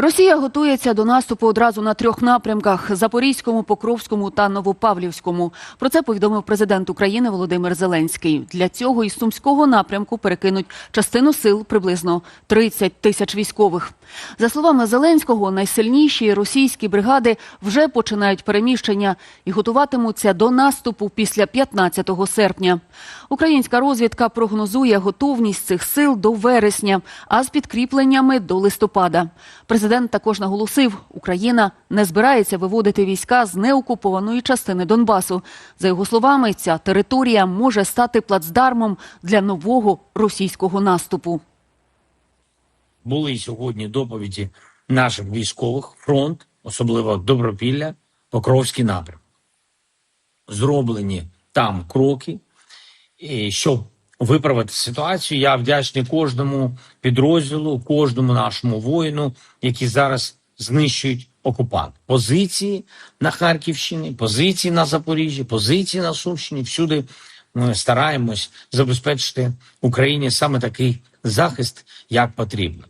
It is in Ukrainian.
Росія готується до наступу одразу на трьох напрямках: Запорізькому, Покровському та Новопавлівському. Про це повідомив президент України Володимир Зеленський. Для цього із сумського напрямку перекинуть частину сил приблизно 30 тисяч військових. За словами Зеленського, найсильніші російські бригади вже починають переміщення і готуватимуться до наступу після 15 серпня. Українська розвідка прогнозує готовність цих сил до вересня, а з підкріпленнями до листопада. Президент також наголосив, Україна не збирається виводити війська з неокупованої частини Донбасу. За його словами, ця територія може стати плацдармом для нового російського наступу. були сьогодні доповіді наших військових, фронт, особливо Добропілля, Покровський напрям. Зроблені там кроки, щоб виправити ситуацію. Я вдячний кожному підрозділу, кожному нашому воїну, які зараз знищують окупант. Позиції на Харківщині, позиції на Запоріжжі, позиції на Сумщині. Всюди ми стараємось забезпечити Україні саме такий захист, як потрібно.